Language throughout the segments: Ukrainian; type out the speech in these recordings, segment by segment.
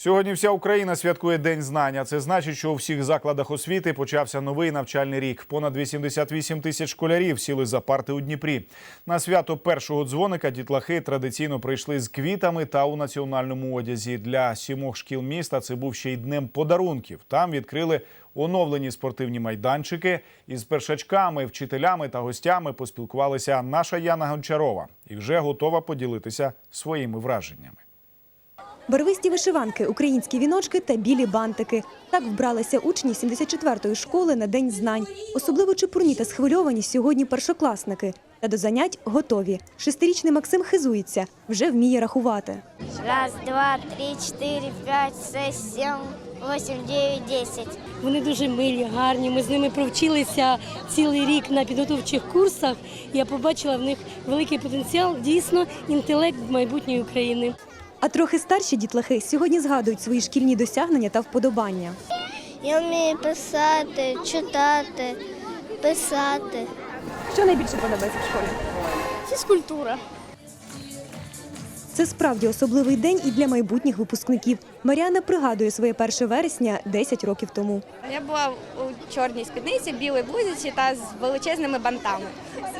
Сьогодні вся Україна святкує День знання. Це значить, що у всіх закладах освіти почався новий навчальний рік. Понад 88 тисяч школярів сіли за парти у Дніпрі. На свято першого дзвоника дітлахи традиційно прийшли з квітами та у національному одязі. Для сімох шкіл міста це був ще й днем подарунків. Там відкрили оновлені спортивні майданчики. Із першачками, вчителями та гостями поспілкувалася наша Яна Гончарова і вже готова поділитися своїми враженнями. Барвисті вишиванки, українські віночки та білі бантики. Так вбралися учні 74-ї школи на День знань. Особливо чепурні та схвильовані сьогодні першокласники. Та до занять готові. Шестирічний Максим хизується, вже вміє рахувати. Раз, два, три, четыре, пять, шесть, семь, восемь, девять, десять. Вони дуже милі, гарні. Ми з ними провчилися цілий рік на підготовчих курсах. Я побачила в них великий потенціал, дійсно інтелект майбутньої України. А трохи старші дітлахи сьогодні згадують свої шкільні досягнення та вподобання. Я вмію писати, читати, писати. Що найбільше подобається в школі? Фізкультура. Це справді особливий день і для майбутніх випускників. Маріана пригадує своє 1 вересня 10 років тому. Я була у чорній спідниці, білій блузці та з величезними бантами.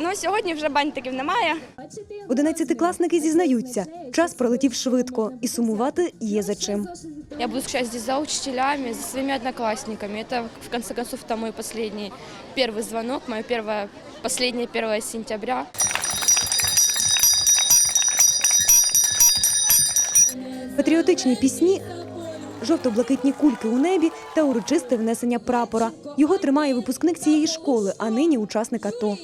Ну сьогодні вже бантиків немає. Одинадцятикласники зізнаються, час пролетів швидко, і сумувати є за чим. Я буду скучать здесь за учителями, за своими одноклассниками. Это, в конце концов, это мой последний первый звонок, мое первое, последнее 1 сентября. Патріотичні пісні, жовто-блакитні кульки у небі та урочисте внесення прапора. Його тримає випускник цієї школи, а нині учасник АТО.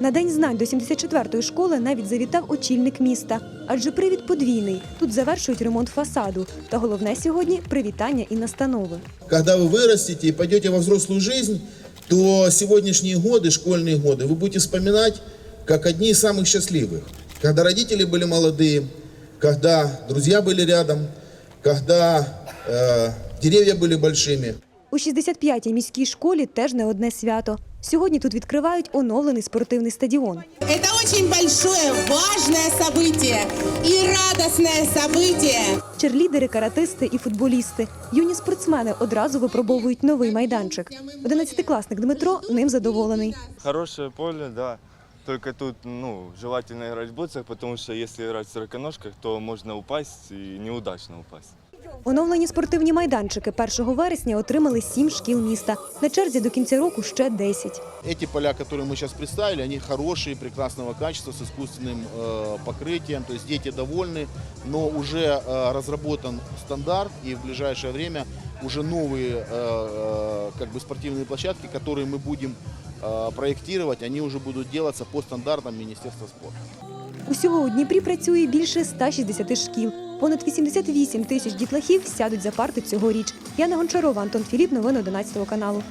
На день знань до 74-ї школи навіть завітав очільник міста. Адже привід подвійний. Тут завершують ремонт фасаду. Та головне сьогодні привітання і настанови. Когда вы вырастете и пойдете во взрослую жизнь, то сегодняшние годы, школьные годы, вы будете вспоминать как одни из самых счастливых. Когда родители были молодые, когда друзья были рядом, когда э, деревья были большими. У 65-й міській школі теж не одне свято. Сьогодні тут відкривають оновлений спортивний стадіон. Это очень большое, важное событие и радостное событие. Черлідери, каратисти і футболісти. Юні спортсмени одразу випробовують новий майданчик. Одинадцятикласник Дмитро ним задоволений. Хорошее поле, да. Только тут, ну, желательно играть в бутсах, потому что если играть в сороконожках, то можно упасть и неудачно упасть. Оновлені спортивні майданчики 1 вересня отримали сім шкіл міста. На черзі до кінця року ще 10. Эти поля, которые мы сейчас представили, они хорошие, прекрасного качества, с искусственным э, покрытием. То есть дети довольны, но уже э, разработан стандарт, и в ближайшее время уже новые э, э, как бы спортивные площадки, которые мы будем э, вони вже будуть робитися по стандартам Міністерства спорту. Усього у Дніпрі працює більше 160 шкіл. Понад 88 тисяч дітлахів сядуть за парти цьогоріч. Яна Гончарова, Антон Філіп. Новини 11 каналу.